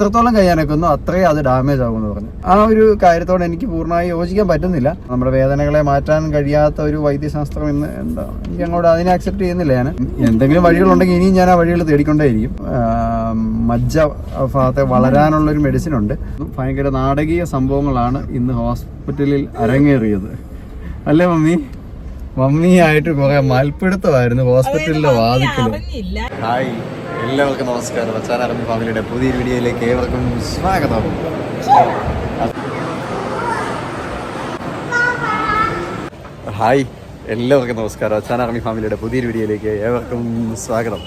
എത്രത്തോളം കഴിയാനൊക്കുന്നു അത്രയും അത് ഡാമേജ് ആകുമെന്ന് പറഞ്ഞു. ആ ഒരു കാര്യത്തോട് എനിക്ക് പൂർണമായി യോജിക്കാൻ പറ്റുന്നില്ല. നമ്മുടെ വേദനകളെ മാറ്റാൻ കഴിയാത്ത ഒരു വൈദ്യശാസ്ത്രം ഇന്ന് എന്താ എനിക്ക് അങ്ങോട്ട് അതിനെ അക്സെപ്റ്റ് ചെയ്യുന്നില്ല ഞാൻ. എന്തെങ്കിലും വഴികളുണ്ടെങ്കിൽ ഇനിയും ഞാൻ ആ വഴികൾ തേടിക്കൊണ്ടേയിരിക്കും. മജ്ജ ഭാഗത്തെ വളരാനുള്ള ഒരു മെഡിസിൻ ഉണ്ട്. ഭയങ്കര നാടകീയ സംഭവങ്ങളാണ് ഇന്ന് ഹോസ്പിറ്റലിൽ അരങ്ങേറിയത്. അല്ലേ മമ്മി? മമ്മിയായിട്ട് കുറെ മൽപ്പിടുത്തമായിരുന്നു ഹോസ്പിറ്റലിലെ വാതിക്കൽ. ഹായ്. എല്ലാവർക്കും നമസ്കാരം. അറബി ഫാമിലിയുടെ പുതിയൊരു വീഡിയോയിലേക്ക് ഏവർക്കും സ്വാഗതം. ഹായ്. എല്ലാവർക്കും നമസ്കാരം. അച്ചാൻ അറബി ഫാമിലിയുടെ പുതിയൊരു വീഡിയോയിലേക്ക് ഏവർക്കും സ്വാഗതം.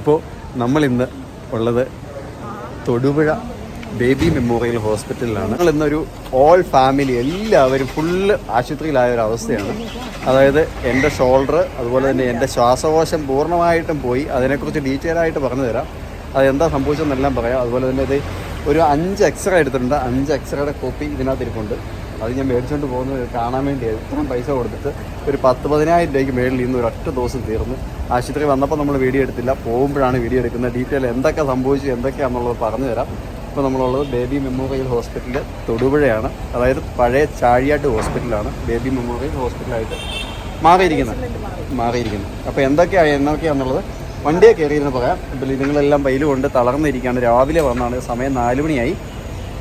അപ്പോൾ നമ്മളിന്ന് ഉള്ളത് തൊടുപുഴ ബേബി മെമ്മോറിയൽ ഹോസ്പിറ്റലിലാണ്. ഞങ്ങൾ ഇന്നൊരു ഓൾ ഫാമിലി എല്ലാവരും ഫുള്ള് ആശുപത്രിയിലായ ഒരു അവസ്ഥയാണ്. അതായത് എന്റെ ഷോൾഡർ അതുപോലെ തന്നെ എന്റെ ശ്വാസകോശം പൂർണമായിട്ടും പോയി. അതിനെക്കുറിച്ച് ഡീറ്റെയിൽ ആയിട്ട് പറഞ്ഞു തരാം. അതെന്താ സംഭവിച്ചതെന്നെല്ലാം പറയാം. അതുപോലെ തന്നെ ഇത് ഒരു അഞ്ച് എക്സ്റേ എടുത്തിട്ടുണ്ട്. അഞ്ച് എക്സ്റേയുടെ കോപ്പി ഇതിനകത്ത് ഇരിപ്പുണ്ട് അത് ഞാൻ മേടിച്ചുകൊണ്ട് പോകുന്നത് കാണാൻ വേണ്ടി ഇത്രയും പൈസ കൊടുത്തിട്ട് ഒരു പത്ത് പതിനായിരം രൂപയ്ക്ക് മേളിൽ നിന്ന് ഒരു ഒറ്റ ദിവസം തീർന്നു ആശുപത്രി വന്നപ്പോൾ നമ്മൾ വീഡിയോ എടുത്തില്ല. പോകുമ്പോഴാണ് വീഡിയോ എടുക്കുന്നത്. ഡീറ്റെയിൽ എന്തൊക്കെ സംഭവിച്ചു എന്തൊക്കെയാണെന്നുള്ളത് പറഞ്ഞു തരാം ഇപ്പോൾ നമ്മളുള്ളത് ബേബി മെമ്മോറിയൽ ഹോസ്പിറ്റലിന്റെ തൊടുപുഴയാണ്. അതായത് പഴയ ചാഴിയാട്ട് ഹോസ്പിറ്റലാണ് ബേബി മെമ്മോറിയൽ ഹോസ്പിറ്റലായിട്ട് മാറിയിരിക്കുന്നത്. മാറിയിരിക്കുന്നത്. അപ്പോൾ എന്തൊക്കെയാണ് എന്തൊക്കെയാണെന്നുള്ളത് വണ്ടിയെ കയറിയിരുന്ന് പറയാം. ഇപ്പോൾ ഇതുങ്ങളെല്ലാം വെയിൽ കൊണ്ട് തളർന്നിരിക്കുകയാണ്. രാവിലെ വന്നാണ് സമയം നാല് മണിയായി.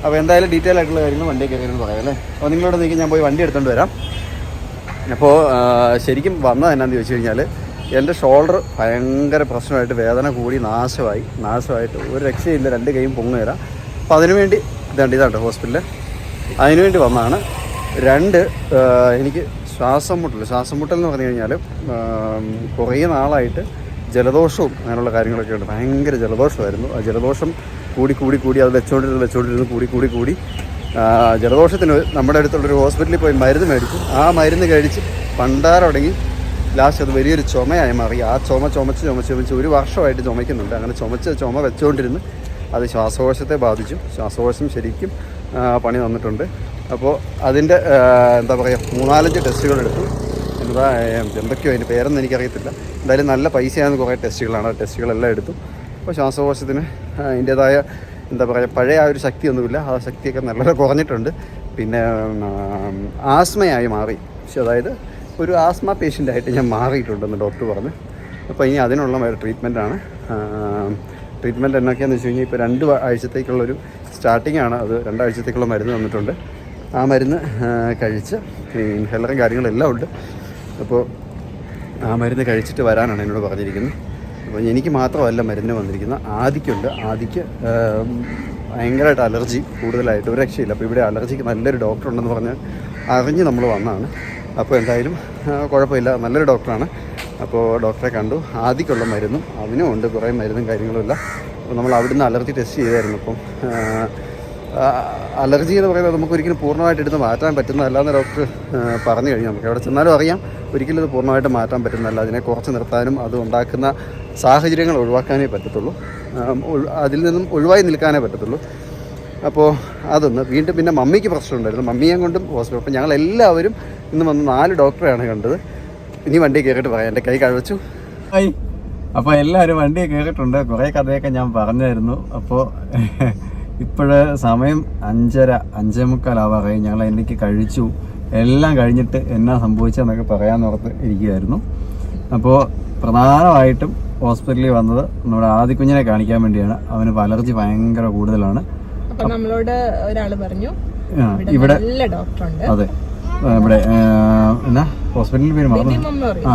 അപ്പോൾ എന്തായാലും ഡീറ്റെയിൽ ആയിട്ടുള്ള കാര്യങ്ങൾ വണ്ടിയെ കയറിയിരുന്ന് പറയാം അല്ലേ? അപ്പോൾ നിങ്ങളോട് നീക്കി ഞാൻ പോയി വണ്ടി എടുത്തുകൊണ്ട് വരാം. അപ്പോൾ ശരിക്കും വന്നത് എന്നാന്ന് ചോദിച്ചു കഴിഞ്ഞാൽ എന്റെ ഷോൾഡർ ഭയങ്കര പ്രശ്നമായിട്ട് വേദന കൂടി നാശമായി. നാശമായിട്ട് ഒരു രക്ഷയില്ല രണ്ട് കൈയും പൊങ്ങുകയില്ല. അപ്പോൾ അതിനുവേണ്ടി ഇതാണ്ട് ഇതാണ്ട് ഹോസ്പിറ്റലിൽ അതിനുവേണ്ടി വന്നതാണ്. രണ്ട് എനിക്ക് ശ്വാസം മുട്ടൽ ശ്വാസം മുട്ടൽ എന്ന് പറഞ്ഞു കഴിഞ്ഞാൽ കുറേ നാളായിട്ട് ജലദോഷവും അങ്ങനെയുള്ള കാര്യങ്ങളൊക്കെ ഉണ്ട്. ഭയങ്കര ജലദോഷമായിരുന്നു. ആ ജലദോഷം കൂടി കൂടി കൂടി അത് വെച്ചോണ്ടിരുന്ന് വെച്ചോണ്ടിരുന്ന് കൂടി കൂടി കൂടി. ജലദോഷത്തിന് നമ്മുടെ അടുത്തുള്ളൊരു ഹോസ്പിറ്റലിൽ പോയി മരുന്ന് മേടിച്ചു. ആ മരുന്ന് കഴിച്ച് പണ്ടാരടങ്ങി ലാസ്റ്റ് അത് വലിയൊരു ചുമയായി മാറി. ആ ചുമ ചുമച്ച് ചുമച്ച് ചുമച്ച് ഒരു വർഷമായിട്ട് ചുമയ്ക്കുന്നുണ്ട്. അങ്ങനെ ചുമച്ച് ചുമ വെച്ചുകൊണ്ടിരുന്ന് അത് ശ്വാസകോശത്തെ ബാധിച്ചു ശ്വാസകോശം ശരിക്കും പണി തന്നിട്ടുണ്ട്. അപ്പോൾ അതിന്റെ എന്താ പറയുക മൂന്നാലഞ്ച് ടെസ്റ്റുകൾ എടുത്തു. എന്താ എന്തൊക്കെയോ അതിന്റെ പേരൊന്നും എനിക്കറിയത്തില്ല. എന്തായാലും നല്ല പൈസയാണ് കുറേ ടെസ്റ്റുകളാണ്. ആ ടെസ്റ്റുകളെല്ലാം എടുത്തു. അപ്പോൾ ശ്വാസകോശത്തിന് അതിന്റേതായ എന്താ പറയുക പഴയ ആ ഒരു ശക്തിയൊന്നുമില്ല. ആ ശക്തിയൊക്കെ നല്ലപോലെ കുറഞ്ഞിട്ടുണ്ട്. പിന്നെ ആസ്മയായി മാറി. പക്ഷെ അതായത് ഒരു ആസ്മ പേഷ്യന്റായിട്ട് ഞാൻ മാറിയിട്ടുണ്ടെന്ന് ഡോക്ടർ പറഞ്ഞു. അപ്പോൾ ഇനി അതിനുള്ള ട്രീറ്റ്മെന്റാണ് ട്രീറ്റ്മെന്റ് എന്നൊക്കെയാണെന്ന് വെച്ച് കഴിഞ്ഞാൽ ഇപ്പോൾ രണ്ട് ആഴ്ചത്തേക്കുള്ളൊരു സ്റ്റാർട്ടിംഗ് ആണ്. അത് രണ്ടാഴ്ചത്തേക്കുള്ള മരുന്ന് തന്നിട്ടുണ്ട്. ആ മരുന്ന് കഴിച്ച് ഇൻഹേലറും കാര്യങ്ങളെല്ലാം ഉണ്ട്. അപ്പോൾ ആ മരുന്ന് കഴിച്ചിട്ട് വരാനാണ് എന്നോട് പറഞ്ഞിരിക്കുന്നത്. അപ്പോൾ എനിക്ക് മാത്രമല്ല മരുന്ന് വന്നിരിക്കുന്നത്. ആദിക്കുണ്ട്. ആദിക്ക് ഭയങ്കരമായിട്ട് അലർജി കൂടുതലായിട്ട്. ഒരു രക്ഷയില്ല. അപ്പോൾ ഇവിടെ അലർജിക്ക് നല്ലൊരു ഡോക്ടർ ഉണ്ടെന്ന് പറഞ്ഞ് അറിഞ്ഞ് നമ്മൾ വന്നതാണ്. അപ്പോൾ എന്തായാലും കുഴപ്പമില്ല. നല്ലൊരു ഡോക്ടറാണ് അപ്പോൾ ഡോക്ടറെ കണ്ടു. ആദിക്കുള്ള മരുന്നും അതിനും ഉണ്ട്. കുറേ മരുന്നും കാര്യങ്ങളുമില്ല അപ്പോൾ നമ്മൾ അവിടുന്ന് അലർജി ടെസ്റ്റ് ചെയ്തായിരുന്നു. അപ്പം അലർജി എന്ന് പറയുന്നത് നമുക്ക് ഒരിക്കലും പൂർണമായിട്ട് എടുത്ത് മാറ്റാൻ പറ്റുന്നതല്ല എന്ന് ഡോക്ടർ പറഞ്ഞു കഴിഞ്ഞു. നമുക്ക് എവിടെ ചെന്നാലും അറിയാം. ഒരിക്കലും ഇത് പൂർണമായിട്ട് മാറ്റാൻ പറ്റുന്നതല്ല. അതിനെ കുറച്ച് നിർത്താനും അത് ഉണ്ടാക്കുന്ന സാഹചര്യങ്ങൾ ഒഴിവാക്കാനേ പറ്റത്തുള്ളൂ. അതിൽ നിന്നും ഒഴിവായി നിൽക്കാനേ പറ്റത്തുള്ളൂ. അപ്പോൾ അതൊന്ന് വീണ്ടും പിന്നെ മമ്മിക്ക് പ്രശ്നമുണ്ടായിരുന്നു മമ്മിയെ കൊണ്ടും ഹോസ്പിറ്റൽ അപ്പോൾ ഞങ്ങളെല്ലാവരും ഇന്ന് വന്ന് നാല് ഡോക്ടറെയാണ് കണ്ടത്. ഇനി വണ്ടി കയറിയിട്ട് പറയാം. എന്റെ കൈ കഴിച്ചു അപ്പോൾ എല്ലാവരും വണ്ടി കയറിയിട്ടുണ്ട് കുറേ കഥയൊക്കെ ഞാൻ പറഞ്ഞായിരുന്നു. അപ്പോൾ ഇപ്പോഴ് സമയം അഞ്ചര അഞ്ചേ മുക്കാലാവാറായി ഞങ്ങൾ എനിക്ക് കഴിച്ചു. എല്ലാം കഴിഞ്ഞിട്ട് എന്നാ സംഭവിച്ചതെന്നൊക്കെ പറയാമെന്നോർത്ത് ഇരിക്കുമായിരുന്നു അപ്പോൾ പ്രധാനമായിട്ടും ഹോസ്പിറ്റലിൽ വന്നത് നമ്മുടെ ആദ്യ കുഞ്ഞിനെ കാണിക്കാൻ വേണ്ടിയാണ്. അവന് അലർജി ഭയങ്കര കൂടുതലാണ്. അപ്പൊ നമ്മളോട് ഒരാൾ പറഞ്ഞു. ഇവിടെ ഇവിടെ നല്ല ഡോക്ടറുണ്ട്. അതെ. ഇവിടെ എന്നാ? ഹോസ്പിറ്റലിൽ പേര് മറന്നു. ആ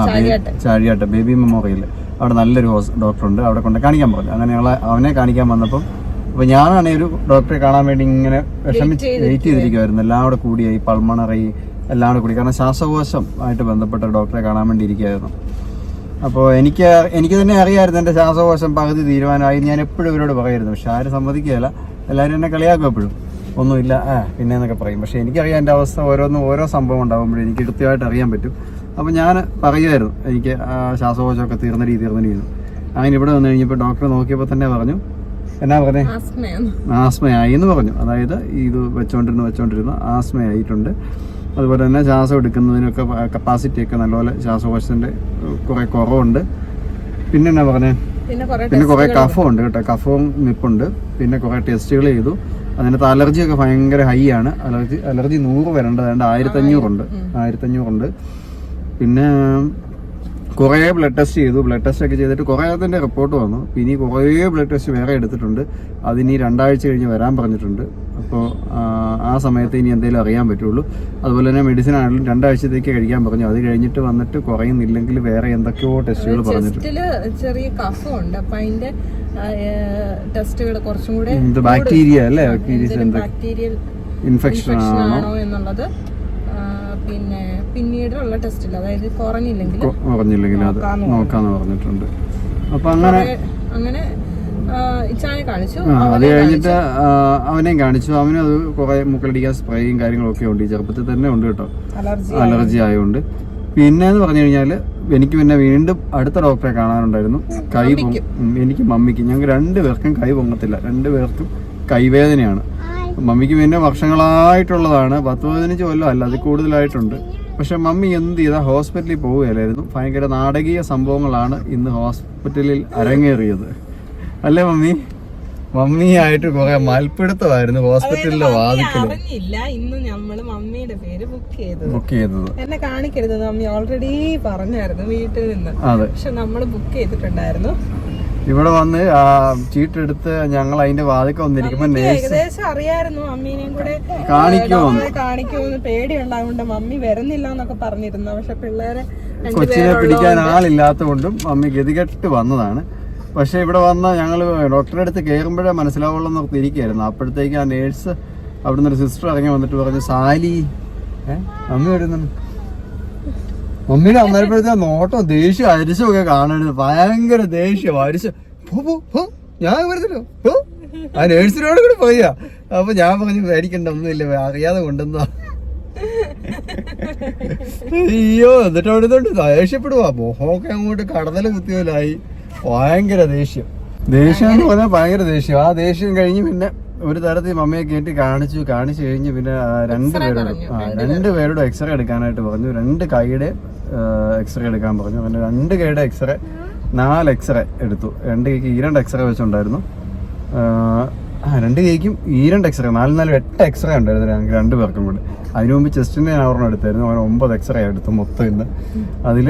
ചാഴിയാട്ട് ബേബി മെമ്മോറിയൽ അവിടെ നല്ലൊരു ഡോക്ടർ ഡോക്ടറുണ്ട്. അവിടെ കൊണ്ട് കാണിക്കാൻ പറഞ്ഞു. അങ്ങനെ ഞങ്ങൾ അവനെ കാണിക്കാൻ വന്നപ്പം അപ്പോൾ ഞാനാണെ ഒരു ഡോക്ടറെ കാണാൻ വേണ്ടി ഇങ്ങനെ വിഷമിച്ച് വെയിറ്റ് ചെയ്തിരിക്കുമായിരുന്നു എല്ലാം കൂടെ കൂടിയായി പൾമണറി എല്ലാം കൂടെ കൂടി. കാരണം ശ്വാസകോശം ആയിട്ട് ബന്ധപ്പെട്ട ഡോക്ടറെ കാണാൻ വേണ്ടി ഇരിക്കുകയായിരുന്നു അപ്പോൾ എനിക്ക് എനിക്ക് തന്നെ അറിയാമായിരുന്നു എന്റെ ശ്വാസകോശം പകുതി തീരുമാനമായി ഞാൻ എപ്പോഴും ഇവരോട് പറയുമായിരുന്നു. പക്ഷെ ആരും സമ്മതിക്കുകയില്ല. എല്ലാവരും എന്നെ കളിയാക്കും എപ്പോഴും. ഒന്നുമില്ല. ആ പിന്നെ എന്നൊക്കെ പറയും. പക്ഷേ എനിക്കറിയാം എന്റെ അവസ്ഥ ഓരോന്നും ഓരോ സംഭവം ഉണ്ടാകുമ്പോഴും എനിക്ക് കൃത്യമായിട്ട് അറിയാൻ പറ്റും. അപ്പോൾ ഞാൻ പറയുമായിരുന്നു. എനിക്ക് ശ്വാസകോശമൊക്കെ തീർന്ന രീതി തീർന്ന രീതി. അങ്ങനെ ഇവിടെ വന്നു കഴിഞ്ഞപ്പോൾ ഡോക്ടർ നോക്കിയപ്പോൾ തന്നെ പറഞ്ഞു എന്നാ പറഞ്ഞേ? ആസ്മയായി എന്ന് പറഞ്ഞു. അതായത് ഇത് വെച്ചോണ്ടിരുന്ന് വെച്ചോണ്ടിരുന്ന ആസ്മയായിട്ടുണ്ട്. അതുപോലെ തന്നെ ശ്വാസം എടുക്കുന്നതിനൊക്കെ കപ്പാസിറ്റി ഒക്കെ നല്ലപോലെ ശ്വാസകോശത്തിന്റെ കുറേ കുറവുണ്ട്. പിന്നെ എന്നാ പറഞ്ഞേ? പിന്നെ കുറേ കഫം ഉണ്ട് കേട്ടോ. കഫവും നിപ്പുണ്ട്. പിന്നെ കുറേ ടെസ്റ്റുകൾ ചെയ്തു. അതിനകത്ത് അലർജി ഒക്കെ ഭയങ്കര ഹൈ ആണ്. അലർജി അലർജി നൂറ് വരേണ്ടതുണ്ട് ആയിരത്തഞ്ഞൂറുണ്ട്. ആയിരത്തഞ്ഞൂറുണ്ട്. പിന്നെ കുറേ ബ്ലഡ് ടെസ്റ്റ് ചെയ്തു. ബ്ലഡ് ടെസ്റ്റ് ഒക്കെ ചെയ്തിട്ട് കുറേ അതിന്റെ റിപ്പോർട്ട് വന്നു. പിന്നെ ഈ കുറേ ബ്ലഡ് ടെസ്റ്റ് വേറെ എടുത്തിട്ടുണ്ട്. അതിനി രണ്ടാഴ്ച കഴിഞ്ഞ് വരാൻ പറഞ്ഞിട്ടുണ്ട്. അപ്പോൾ ആ സമയത്ത് ഇനി എന്തെങ്കിലും അറിയാൻ പറ്റുള്ളൂ. അതുപോലെ തന്നെ മെഡിസിൻ ആണെങ്കിലും രണ്ടാഴ്ചത്തേക്ക് കഴിക്കാൻ പറഞ്ഞു. അത് കഴിഞ്ഞിട്ട് വന്നിട്ട് കുറയുന്നില്ലെങ്കിൽ വേറെ എന്തൊക്കെയോ ടെസ്റ്റുകൾ പറഞ്ഞിട്ടുണ്ട്. ചെറിയ കഫമുണ്ട്. അപ്പൊ അതിന്റെ ടെസ്റ്റുകൾ കുറച്ചും കൂടെ ബാക്ടീരിയ അല്ലേ? ബാക്ടീരിയൽ ഇൻഫെക്ഷൻ ആണോ എന്നുള്ളത് പിന്നെ പിന്നീടുള്ള ടെസ്റ്റിൽ അതായത് കുറഞ്ഞില്ലെങ്കിൽ കുറഞ്ഞില്ലെങ്കിൽ അത് നോക്കാന്ന് പറഞ്ഞിട്ടുണ്ട്. അപ്പൊ അങ്ങനെ അങ്ങനെ ഇച്ചാനെ കാണിച്ചു അത് കഴിഞ്ഞിട്ട് അവനെയും കാണിച്ചു. അവനും അത് കുറെ മുക്കളടിക്കാൻ സ്പ്രേയും കാര്യങ്ങളൊക്കെ ഉണ്ട്. ഈ ചെറുപ്പത്തിൽ തന്നെ ഉണ്ട് കേട്ടോ. അലർജി ആയതുകൊണ്ട്. പിന്നെ എന്ന് പറഞ്ഞു കഴിഞ്ഞാൽ എനിക്ക് പിന്നെ വീണ്ടും അടുത്ത ഡോക്ടറെ കാണാനുണ്ടായിരുന്നു. കൈ പൊങ്ങ- എനിക്ക് മമ്മിക്ക്. ഞങ്ങൾക്ക് രണ്ടുപേർക്കും കൈ പൊങ്ങത്തില്ല. രണ്ടുപേർക്കും കൈവേദനയാണ്. മമ്മിക്ക് പിന്നെ വർഷങ്ങളായിട്ടുള്ളതാണ്. പത്ത് പതിനഞ്ച് കൊല്ലം അല്ല അത് കൂടുതലായിട്ടുണ്ട്. പക്ഷെ മമ്മി എന്ത് ചെയ്താൽ ഹോസ്പിറ്റലിൽ പോവുകയല്ലായിരുന്നു ഭയങ്കര നാടകീയ സംഭവങ്ങളാണ് ഇന്ന് ഹോസ്പിറ്റലിൽ അരങ്ങേറിയത്. അല്ലേ മമ്മി? മമ്മിയായിട്ട് കുറെ മൽപ്പിടുത്തമായിരുന്നു ഹോസ്പിറ്റലിലെ അറിഞ്ഞില്ല ഇന്ന് നമ്മൾ മമ്മിയുടെ പേര് ബുക്ക് ചെയ്തത്. ബുക്ക് ചെയ്തത്. എന്നെ കാണിക്കരുത് മമ്മി ഓൾറെഡി പറഞ്ഞായിരുന്നു വീട്ടിൽ നിന്ന്. പക്ഷെ നമ്മൾ ബുക്ക് ചെയ്തിട്ടുണ്ടായിരുന്നു. ഇവിടെ വന്ന് ചീട്ടെടുത്ത് ഞങ്ങൾ അതിന്റെ വാതിക്ക വന്നിരിക്കുമ്പോ ഏകദേശം അറിയായിരുന്നു മമ്മീനെയും കൂടെ. കാണിക്കുമോ കാണിക്കുമോ കാണിക്കുമെന്ന് പേടിയുണ്ടാവുകൊണ്ട് മമ്മി വരുന്നില്ല എന്നൊക്കെ പറഞ്ഞിരുന്നു. പക്ഷെ പിള്ളേരെ കൊച്ചിനെ പിടിക്കാൻ ആളില്ലാത്തതുകൊണ്ടും മമ്മി ഗതികെട്ട് വന്നതാണ്. പക്ഷെ ഇവിടെ വന്ന ഞങ്ങൾ ഡോക്ടറെ അടുത്ത് കേറുമ്പോഴേ മനസ്സിലാവുള്ളൂ എന്നൊക്കെ തിരിക്കായിരുന്നു അപ്പോഴത്തേക്ക് ആ നേഴ്സ് അവിടുന്ന് ഒരു സിസ്റ്റർ ഇറങ്ങി വന്നിട്ട് പറഞ്ഞു സാലി. ഏഹ് മമ്മി വരുന്നുണ്ട്. മമ്മീനെ അന്നേരപ്പോഴത്തെ നോട്ടം ദേഷ്യം അരിശം ഒക്കെ കാണരുത്. ഭയങ്കര ദേഷ്യം അരിശം. ഞാൻ വരുന്നല്ലോ ആ നേഴ്സിനോട് കൂടി പോയാ. അപ്പൊ ഞാൻ പറഞ്ഞു പേടിക്കണ്ട ഒന്നുമില്ല. അറിയാതെ കൊണ്ടുവന്നാ അയ്യോ എന്നിട്ട് അവിടെ നിന്നുകൊണ്ട് ദേഷ്യപ്പെടുവാ. മോഹമൊക്കെ അങ്ങോട്ട് കടന്നൽ കുത്തിയോലായി ഭയങ്കര ദേഷ്യം. ദേഷ്യം എന്ന് പറഞ്ഞാൽ ഭയങ്കര ദേഷ്യം. ആ ദേഷ്യം കഴിഞ്ഞ് പിന്നെ ഒരു തരത്തിൽ മമ്മിയെ കയറ്റി കാണിച്ചു കാണിച്ചു കഴിഞ്ഞ് പിന്നെ ആ, രണ്ട് പേരോട് രണ്ട് പേരോട് എക്സ്റേ എടുക്കാനായിട്ട് പറഞ്ഞു. രണ്ട് കൈയുടെ എക്സ്റേ എടുക്കാൻ പറഞ്ഞു. പിന്നെ രണ്ട് കൈയുടെ എക്സ്റേ നാല് എക്സ്റേ എടുത്തു. രണ്ട് കൈക്ക് ഈ രണ്ട് എക്സ്റേ വെച്ചുണ്ടായിരുന്നു. ആ രണ്ട് കൈക്കും ഈ രണ്ട് എക്സ്റേ നാല് നാല് എട്ട് എക്സ്റേ ഉണ്ടായിരുന്നു ഞങ്ങൾക്ക് രണ്ട് പേർക്കും കൂടി. അതിനു മുമ്പ് ചെസ്റ്റിന്റെ ഞാൻ ഒരെണ്ണം എടുത്തായിരുന്നു. അങ്ങനെ ഒമ്പത് എക്സ്റേ എടുത്തു മൊത്തം ഇന്ന്. അതിൽ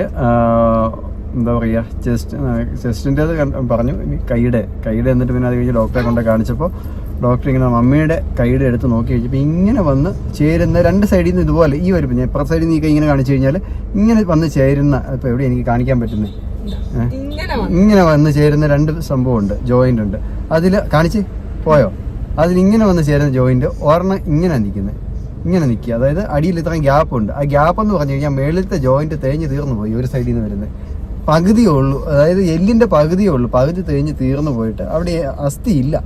എന്താ പറയുക ചെസ്റ്റ് ചെസ്റ്റിന്റെ അത് പറഞ്ഞു. കൈയുടെ കൈയുടെ എന്നിട്ട് പിന്നെ അത് കഴിഞ്ഞ് ഡോക്ടറെ കൊണ്ട് കാണിച്ചപ്പോൾ ഡോക്ടർ ഇങ്ങനെ മമ്മിയുടെ കൈയുടെ എടുത്ത് നോക്കി കഴിഞ്ഞപ്പോൾ ഇങ്ങനെ വന്ന് ചേരുന്ന രണ്ട് സൈഡിൽ നിന്ന് ഇതുപോലെ ഈ ഒരു ഞാൻ ഇപ്പുറത്തെ സൈഡിൽ നിന്ന് ഇങ്ങനെ കാണിച്ചു കഴിഞ്ഞാൽ ഇങ്ങനെ വന്ന് ചേരുന്ന ഇപ്പോൾ എവിടെ എനിക്ക് കാണിക്കാൻ പറ്റുന്നത് ഇങ്ങനെ വന്ന്. ചേരുന്ന രണ്ട് സംഭവമുണ്ട് ജോയിന്റ് ഉണ്ട്. അതിൽ കാണിച്ച് പോയോ? അതിലിങ്ങനെ വന്ന് ചേരുന്ന ജോയിന്റ് ഒരെണ്ണം ഇങ്ങനെ നിൽക്കുന്നത് ഇങ്ങനെ നിൽക്കുക. അതായത് അടിയിൽ ഇത്രയും ഗ്യാപ്പ് ഉണ്ട്. ആ ഗ്യാപ്പ് എന്ന് പറഞ്ഞു കഴിഞ്ഞാൽ മേളിലത്തെ ജോയിന്റ് തേഞ്ഞ് തീർന്നു പോയി ഒരു സൈഡിൽ നിന്ന് വരുന്നത് പകുതിയേ ഉള്ളൂ. അതായത് എല്ലിന്റെ പകുതിയേ ഉള്ളൂ. പകുതി തേഞ്ഞ് തീർന്നു പോയിട്ട് അവിടെ അസ്ഥി ഇല്ല.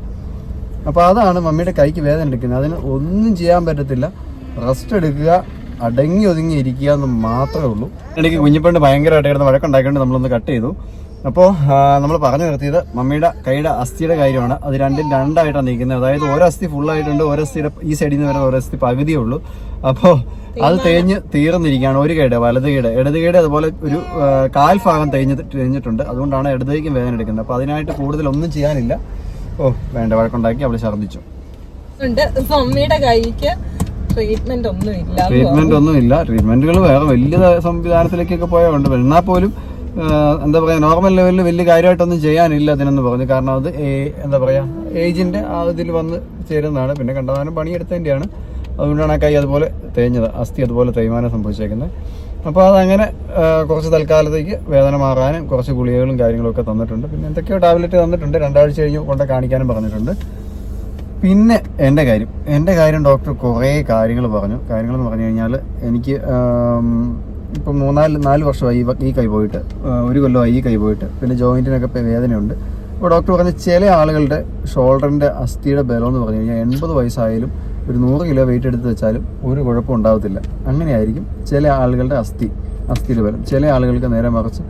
അപ്പോൾ അതാണ് മമ്മിയുടെ കൈക്ക് വേദന എടുക്കുന്നത്. അതിന് ഒന്നും ചെയ്യാൻ പറ്റത്തില്ല. റെസ്റ്റ് എടുക്കുക അടങ്ങി ഒതുങ്ങി ഇരിക്കുക എന്ന് മാത്രമേ ഉള്ളൂ. ഇടയ്ക്ക് കുഞ്ഞിപ്പണ്ട് ഭയങ്കരമായിട്ട് കിടന്ന് വഴക്കുണ്ടാക്കിക്കൊണ്ട് നമ്മളൊന്ന് കട്ട് ചെയ്തു. അപ്പോൾ നമ്മൾ പറഞ്ഞു നിർത്തിയത് മമ്മിയുടെ കൈയുടെ അസ്ഥിയുടെ കാര്യമാണ്. അത് രണ്ടും രണ്ടായിട്ടാണ് നിൽക്കുന്നത് അതായത് ഒരു അസ്ഥി ഫുള്ളായിട്ടുണ്ട് ഒരു അസ്ഥിയുടെ ഈ സൈഡിൽ നിന്ന് വരുന്ന ഒരു അസ്ഥി പകുതിയേ ഉള്ളൂ. അപ്പോൾ അത് തേഞ്ഞ് തീർന്നിരിക്കുകയാണ് ഒരു കൈയുടെ വലത് കൈയുടെ ഇടത് കൈയുടെ അതുപോലെ ഒരു കാൽ ഭാഗം തേഞ്ഞ് തേഞ്ഞിട്ടുണ്ട്. അതുകൊണ്ടാണ് ഇടതേക്കും വേദന എടുക്കുന്നത്. അപ്പോൾ അതിനായിട്ട് കൂടുതലൊന്നും ചെയ്യാനില്ല. ഓ വേണ്ട വഴക്കുണ്ടാക്കി അവൾ മമ്മിയുടെ കൈക്ക് ട്രീറ്റ്മെന്റ് ഒന്നും ഇല്ല ട്രീറ്റ്മെന്റ് ഒന്നും ഇല്ല. ട്രീറ്റ്മെന്റുകൾ വേറെ വലിയ സംവിധാനത്തിലേക്കൊക്കെ പോയുണ്ട് എന്നാൽ പോലും എന്താ പറയാ നോർമൽ ലെവലിൽ വലിയ കാര്യമായിട്ടൊന്നും ചെയ്യാനില്ല അതിനെന്ന് പറഞ്ഞു. കാരണം അത് എന്താ പറയാ ഏജിന്റെ ആ ഇതിൽ വന്ന് ചേരുന്നതാണ്. പിന്നെ കണ്ടതാനും പണിയെടുത്തതിന്റെയാണ്. അതുകൊണ്ടാണ് ആ കൈ അതുപോലെ തേഞ്ഞത്. അസ്ഥി അതുപോലെ തേയ്മാനം സംഭവിച്ചേക്കുന്നത്. അപ്പോൾ അതങ്ങനെ കുറച്ച് തൽക്കാലത്തേക്ക് വേദന മാറാനും കുറച്ച് ഗുളികകളും കാര്യങ്ങളൊക്കെ തന്നിട്ടുണ്ട്. പിന്നെ എന്തൊക്കെയോ ടാബ്ലറ്റ് തന്നിട്ടുണ്ട്. രണ്ടാഴ്ച കഴിഞ്ഞ് കൊണ്ട് കാണിക്കാനും പറഞ്ഞിട്ടുണ്ട്. പിന്നെ എന്റെ കാര്യം. എന്റെ കാര്യം ഡോക്ടർ കുറേ കാര്യങ്ങൾ പറഞ്ഞു. കാര്യങ്ങൾ എന്ന് പറഞ്ഞു കഴിഞ്ഞാൽ എനിക്ക് ഇപ്പോൾ ഇപ്പം മൂന്നാൽ നാല് വർഷമായി ഈ കൈ പോയിട്ട് ഒരു കൊല്ലമായി ഈ കൈ പോയിട്ട്. പിന്നെ ജോയിന്റിനൊക്കെ വേദനയുണ്ട്. അപ്പോൾ ഡോക്ടർ പറഞ്ഞ ചില ആളുകളുടെ ഷോൾഡറിന്റെ അസ്ഥിയുടെ ബലം എന്ന് പറഞ്ഞു കഴിഞ്ഞാൽ എൺപത് വയസ്സായാലും ഒരു നൂറ് കിലോ വെയിറ്റ് എടുത്ത് വെച്ചാലും ഒരു കുഴപ്പം ഉണ്ടാവത്തില്ല. അങ്ങനെയായിരിക്കും ചില ആളുകളുടെ അസ്ഥി അസ്ഥിയുടെ ബലം. ചില ആളുകൾക്ക് നേരെ മറിച്ച്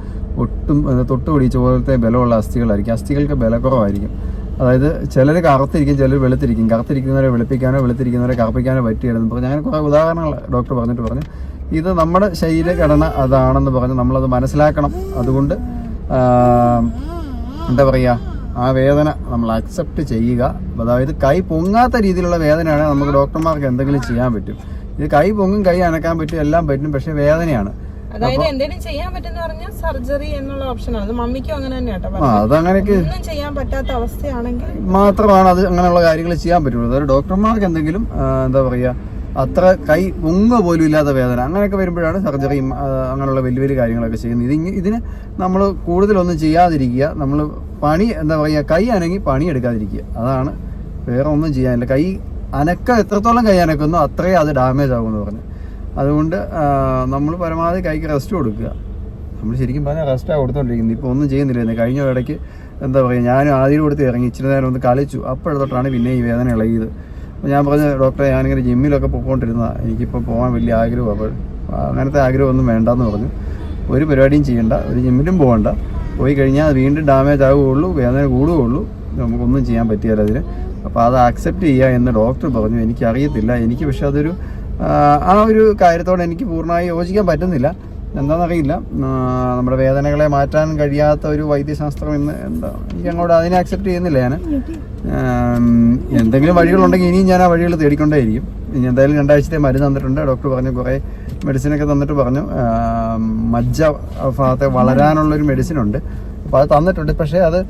ഒട്ടും തൊട്ട് പിടിച്ച പോലത്തെ ബലമുള്ള അസ്ഥികളായിരിക്കും. അസ്ഥികൾക്ക് ബലക്കുറവായിരിക്കും. അതായത് ചിലർ കറുത്തിരിക്കും ചിലർ വെളുത്തിരിക്കും. കറുത്തിരിക്കുന്നവരെ വെളുപ്പിക്കാനോ വെളുത്തിരിക്കുന്നവരെ കറുപ്പിക്കാനോ പറ്റിയെന്ന് പറഞ്ഞു ഞാൻ കുറേ ഉദാഹരണങ്ങൾ ഡോക്ടർ പറഞ്ഞിട്ട് പറഞ്ഞു. ഇത് നമ്മുടെ ശരീരഘടന അതാണെന്ന് പറഞ്ഞ് നമ്മളത് മനസ്സിലാക്കണം. അതുകൊണ്ട് എന്താ പറയുക ആ വേദന നമ്മൾ അക്സെപ്റ്റ് ചെയ്യുക. അതായത് കൈ പൊങ്ങാത്ത രീതിയിലുള്ള വേദനയാണ് നമുക്ക് ഡോക്ടർമാർക്ക് എന്തെങ്കിലും ചെയ്യാൻ പറ്റും. ഇത് കൈ പൊങ്ങും കൈ അനക്കാൻ പറ്റും എല്ലാം പറ്റും പക്ഷെ വേദനയാണ്. അതായത് എന്തെങ്കിലും ചെയ്യാൻ പറ്റുന്ന പറഞ്ഞാൽ സർജറി എന്നുള്ള ഓപ്ഷനാണ് അത് മമ്മിക്കും അങ്ങനെ തന്നെ കേട്ടോ ഒന്നും ചെയ്യാൻ പറ്റാത്ത അവസ്ഥയാണെങ്കിൽ മാത്രമാണ് അത് അങ്ങനെയുള്ള കാര്യങ്ങൾ ചെയ്യാൻ പറ്റുള്ളൂ. അതായത് ഡോക്ടർമാർക്ക് എന്തെങ്കിലും എന്താ പറയുക അത്ര കൈ മുങ്ങ പോലും ഇല്ലാത്ത വേദന. അങ്ങനെയൊക്കെ വരുമ്പോഴാണ് സർജറിയും അങ്ങനെയുള്ള വലിയ വലിയ കാര്യങ്ങളൊക്കെ ചെയ്യുന്നത്. ഇത് ഇതിന് നമ്മൾ കൂടുതലൊന്നും ചെയ്യാതിരിക്കുക. നമ്മൾ പണി എന്താ പറയുക കൈ അനങ്ങി പണി എടുക്കാതിരിക്കുക അതാണ് വേറെ ഒന്നും ചെയ്യാനില്ല. കൈ അനക്ക എത്രത്തോളം കൈ അനക്കുന്നു അത്രയും അത് ഡാമേജ് ആകുമെന്ന് പറഞ്ഞു. അതുകൊണ്ട് നമ്മൾ പരമാവധി കൈക്ക് റെസ്റ്റ് കൊടുക്കുക. നമ്മൾ ശരിക്കും പറഞ്ഞാൽ റെസ്റ്റാണ് കൊടുത്തോണ്ടിരിക്കുന്നത്. ഇപ്പോൾ ഒന്നും ചെയ്യുന്നില്ല. കഴിഞ്ഞ ഇടയ്ക്ക് എന്താ പറയുക ഞാനും ആദ്യം കൊടുത്ത് ഇറങ്ങി ഇച്ചിരി നേരം ഒന്ന് കളിച്ചു. അപ്പോഴത്തോട്ടാണ് പിന്നെ ഈ വേദന ഇളകിയത്. ഞാൻ പറഞ്ഞ ഡോക്ടറെ ഞാനിങ്ങനെ ജിമ്മിലൊക്കെ പോയിക്കൊണ്ടിരുന്നതാണ് എനിക്കിപ്പോൾ പോകാൻ വലിയ ആഗ്രഹമാണ് അപ്പോൾ അങ്ങനത്തെ ആഗ്രഹമൊന്നും വേണ്ടെന്ന് പറഞ്ഞു. ഒരു പരിപാടിയും ചെയ്യണ്ട. ഒരു ജിമ്മിലും പോകണ്ട പോയി കഴിഞ്ഞാൽ വീണ്ടും ഡാമേജ് ആകുകയുള്ളൂ വേദന കൂടുകയുള്ളൂ. നമുക്കൊന്നും ചെയ്യാൻ പറ്റിയാൽ അതിന്. അപ്പോൾ അത് അക്സെപ്റ്റ് ചെയ്യുക എന്ന് ഡോക്ടർ പറഞ്ഞു. എനിക്കറിയത്തില്ല. എനിക്ക് പക്ഷേ അതൊരു ആ ഒരു കാര്യത്തോട് എനിക്ക് പൂർണമായി യോജിക്കാൻ പറ്റുന്നില്ല. എന്താണെന്നറിയില്ല. നമ്മുടെ വേദനകളെ മാറ്റാൻ കഴിയാത്ത ഒരു വൈദ്യശാസ്ത്രം ഇന്ന് എന്താ എനിക്ക് അങ്ങോട്ട് അതിനെ അക്സെപ്റ്റ് ചെയ്യുന്നില്ല ഞാൻ എന്തെങ്കിലും വഴികളുണ്ടെങ്കിൽ ഇനിയും ഞാൻ ആ വഴികൾ തേടിക്കൊണ്ടേയിരിക്കും. ഇനി എന്തായാലും രണ്ടാഴ്ചത്തെ മരുന്ന് തന്നിട്ടുണ്ട്. ഡോക്ടർ പറഞ്ഞു കുറേ മെഡിസിനൊക്കെ തന്നിട്ട് പറഞ്ഞു. മജ്ജ ഭാഗത്തെ വളരാനുള്ളൊരു മെഡിസിൻ ഉണ്ട്. അപ്പോൾ അത് തന്നിട്ടുണ്ട്. പക്ഷേ അത്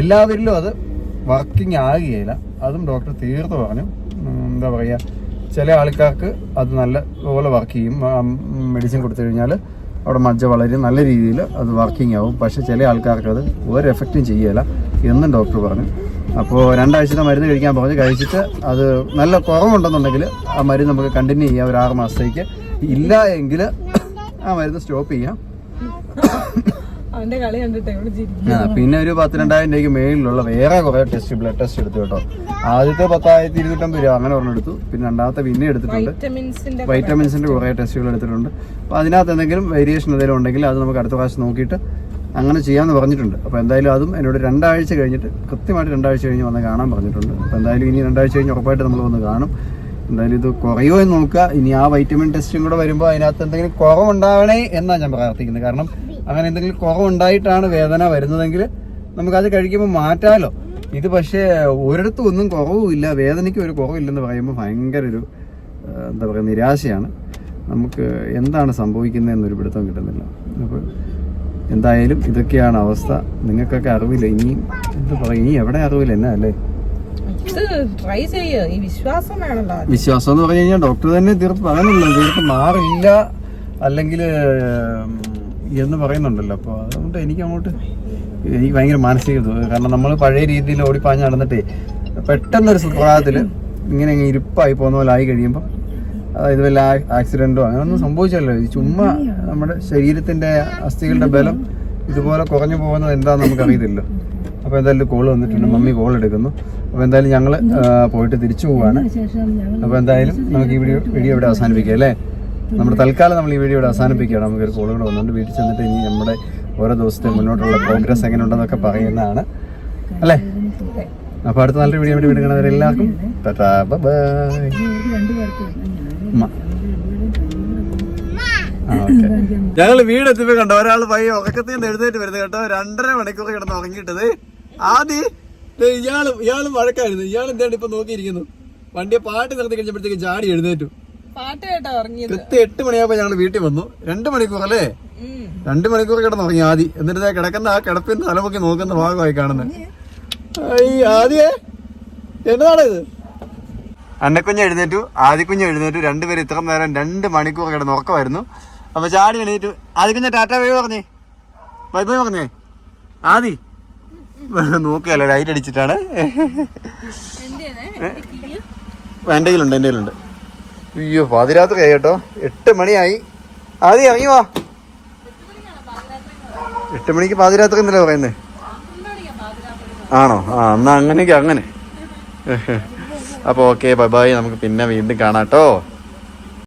എല്ലാവരിലും അത് വർക്കിംഗ് ആകുകയില്ല. അതും ഡോക്ടർ തീർത്ത് പറഞ്ഞു. എന്താ പറയുക ചില ആൾക്കാർക്ക് അത് നല്ല പോലെ വർക്ക് ചെയ്യും. മെഡിസിൻ കൊടുത്തു കഴിഞ്ഞാൽ അവിടെ മജ്ജ വളരെ നല്ല രീതിയിൽ അത് വർക്കിംഗ് ആവും. പക്ഷേ ചില ആൾക്കാർക്ക് അത് ഒരു എഫക്റ്റും ചെയ്യില്ല എന്നും ഡോക്ടർ പറഞ്ഞു. അപ്പോൾ രണ്ടാഴ്ചത്തെ മരുന്ന് കഴിക്കാൻ പറഞ്ഞു കഴിച്ചിട്ട് അത് നല്ല കുറവുണ്ടെന്നുണ്ടെങ്കിൽ ആ മരുന്ന് നമുക്ക് കണ്ടിന്യൂ ചെയ്യാം. ഒരു ആറ് മാസത്തേക്ക് ഇല്ല എങ്കിൽ ആ മരുന്ന് സ്റ്റോപ്പ് ചെയ്യാം. അവന്റെ കളി കണ്ടിട്ട് ഇവിടെ ആ, പിന്നെ ഒരു പത്ത് രണ്ടായിരം രൂപയ്ക്ക് മേളിലുള്ള വേറെ കുറെ ടെസ്റ്റ് ബ്ലഡ് ടെസ്റ്റ് എടുത്തു കേട്ടോ. ആദ്യത്തെ പത്തായിരത്തി ഇരുന്നൂറ്റമ്പത് രൂപ അങ്ങനെ ഒരെണ്ണം എടുത്തു. പിന്നെ രണ്ടാമത്തെ പിന്നെ എടുത്തിട്ടുണ്ട്. വിറ്റമിൻസിന്റെ വൈറ്റമിൻസിന്റെ കുറേ ടെസ്റ്റുകൾ എടുത്തിട്ടുണ്ട്. അപ്പൊ അതിനകത്ത് എന്തെങ്കിലും വേരിയേഷൻ എന്തെങ്കിലും ഉണ്ടെങ്കിൽ അത് നമുക്ക് അടുത്ത പ്രാവശ്യം നോക്കിയിട്ട് അങ്ങനെ ചെയ്യാമെന്ന് പറഞ്ഞിട്ടുണ്ട്. അപ്പൊ എന്തായാലും അതും എന്നോട് രണ്ടാഴ്ച കഴിഞ്ഞിട്ട് കൃത്യമായിട്ട് രണ്ടാഴ്ച കഴിഞ്ഞ് വന്ന് കാണാൻ പറഞ്ഞിട്ടുണ്ട്. അപ്പൊ എന്തായാലും ഇനി രണ്ടാഴ്ച കഴിഞ്ഞ് ഉറപ്പായിട്ട് നമ്മൾ വന്ന് കാണും. എന്തായാലും ഇത് കുറയോ എന്ന് നോക്കുക. ഇനി ആ വൈറ്റമിൻ ടെസ്റ്റും കൂടെ വരുമ്പോൾ അതിനകത്ത് എന്തെങ്കിലും കുറവുണ്ടാവണേ എന്നാണ് ഞാൻ പ്രാർത്ഥിക്കുന്നത്. കാരണം അങ്ങനെ എന്തെങ്കിലും കുറവുണ്ടായിട്ടാണ് വേദന വരുന്നതെങ്കിൽ നമുക്കത് കഴിക്കുമ്പോൾ മാറ്റാലോ. ഇത് പക്ഷേ ഒരിടത്തും ഒന്നും കുറവുമില്ല. വേദനയ്ക്ക് ഒരു കുറവില്ലെന്ന് പറയുമ്പോൾ ഭയങ്കര ഒരു എന്താ പറയുക നിരാശയാണ്. നമുക്ക് എന്താണ് സംഭവിക്കുന്നത് എന്നൊരു പിടുത്തം കിട്ടുന്നില്ല. അപ്പോൾ എന്തായാലും ഇതൊക്കെയാണ് അവസ്ഥ. നിങ്ങൾക്കൊക്കെ അറിവില്ല. ഇനിയും എന്താ പറയുക ഇനി എവിടെ അറിവില്ല? എന്നാ അല്ലേ? വിശ്വാസം എന്ന് പറഞ്ഞു കഴിഞ്ഞാൽ ഡോക്ടർ തന്നെ തീർത്ത് പറയാനുള്ളൂ തീർത്ത് മാറില്ല. അല്ലെങ്കിൽ എന്ന് പറയുന്നുണ്ടല്ലോ. അപ്പോൾ അതുകൊണ്ട് എനിക്ക് അങ്ങോട്ട് എനിക്ക് ഭയങ്കര മാനസിക കാരണം നമ്മൾ പഴയ രീതിയിൽ ഓടിപ്പാഞ്ഞ് നടന്നിട്ടേ പെട്ടെന്നൊരു സുപ്രഭാതത്തിൽ ഇങ്ങനെ ഇരിപ്പായി പോകുന്ന പോലെ ആയി കഴിയുമ്പോൾ അതായത് വല്ല ആക്സിഡന്റോ അങ്ങനെയൊന്നും സംഭവിച്ചല്ലോ. ചുമ്മാ നമ്മുടെ ശരീരത്തിന്റെ അസ്ഥികളുടെ ബലം ഇതുപോലെ കുറഞ്ഞു പോകുന്നത് എന്താണെന്ന് നമുക്കറിയത്തില്ലല്ലോ. അപ്പോൾ എന്തായാലും കോൾ വന്നിട്ടുണ്ട്. മമ്മി കോൾ എടുക്കുന്നു. അപ്പോൾ എന്തായാലും ഞങ്ങൾ പോയിട്ട് തിരിച്ചു പോവാണ്. അപ്പോൾ എന്തായാലും നമുക്ക് ഈ വീഡിയോ വീഡിയോ ഇവിടെ അവസാനിപ്പിക്കാം അല്ലേ? നമ്മുടെ തൽക്കാലം നമ്മൾ ഈ വീഡിയോ ഇവിടെ അവസാനിപ്പിക്കുകയാണ്. നമുക്ക് ഒരു കോൾ വന്നുകൊണ്ട് വീട്ടിൽ ചെന്നിട്ട് ഇനി നമ്മുടെ ഓരോ ദിവസത്തെ മുന്നോട്ടുള്ള പ്രോഗ്രസ് എങ്ങനെ ഉണ്ടെന്നൊക്കെ പറയുന്നതാണ്. അല്ലേ? അപ്പോൾ അടുത്ത നല്ലൊരു വീഡിയോ വീട് കാണുന്നവർ എല്ലാവർക്കും ടാറ്റാ ബൈ ഞങ്ങൾ വീട് എത്തിപ്പോ കണ്ടോ ഒരാൾ പയ്യ ഉറക്കത്തിൽ നിന്ന് എഴുന്നേറ്റ് വരുന്നത് കേട്ടോ. രണ്ടര മണിക്കൂർ കിടന്ന് ഉറങ്ങിയിട്ടത്. ആദ്യം ഇയാളും ഇയാളും വഴക്കായിരുന്നു ഇയാൾ എന്താണ് ഇപ്പൊ നോക്കിയിരിക്കുന്നു? വണ്ടിയെ പാട്ട് നിർത്തി കഴിഞ്ഞപ്പോഴത്തേക്ക് ചാടി എഴുന്നേറ്റു. പാട്ട് കേട്ടോ ഉറങ്ങിയത് കൃത്യം എട്ട് മണിയാകുമ്പോൾ ഞങ്ങൾ വീട്ടിൽ വന്നു. രണ്ട് മണിക്കൂർ അല്ലേ. രണ്ട് മണിക്കൂർ കിടന്ന് ഉറങ്ങി ആദ്യം എന്നിട്ട് കിടക്കുന്ന ആ കിടപ്പിന്റെ തലമുക്കി നോക്കുന്ന ഭാഗമായി കാണുന്നത് ആദ്യേ എന്നതാണ് ഇത്? അന്നക്കുഞ്ഞ് എഴുന്നേറ്റു ആദിക്കുഞ്ഞ് എഴുന്നേറ്റു. രണ്ടുപേരും ഇത്ര നേരം രണ്ട് മണിക്കൂർ കിടന്ന് ഉറക്കമായിരുന്നു. അപ്പൊ ചാടി എണീറ്റു. ആദിക്കുഞ്ഞ് ടാറ്റ വൈ പറഞ്ഞേ. ബൈ ബൈ പറഞ്ഞേ. ആദി. നോക്കുകയല്ലേ ലൈറ്റ് അടിച്ചിട്ടാണ്. എന്റെ കയ്യിലുണ്ട് എന്റെ കയ്യിലുണ്ട്. അയ്യോ പാതിരാത്രി കേട്ടോ. എട്ട് മണിയായി. ആദ്യം ഇറങ്ങി വാ. എട്ട് മണിക്ക് പാതിരാത്രി എന്നല്ലേ പറയുന്നത് ആണോ? ആ എന്നാ അങ്ങനെയൊക്കെ അങ്ങനെ. അപ്പോൾ ഓക്കെ ബൈ ബൈ നമുക്ക് പിന്നെ വീണ്ടും കാണാം കേട്ടോ.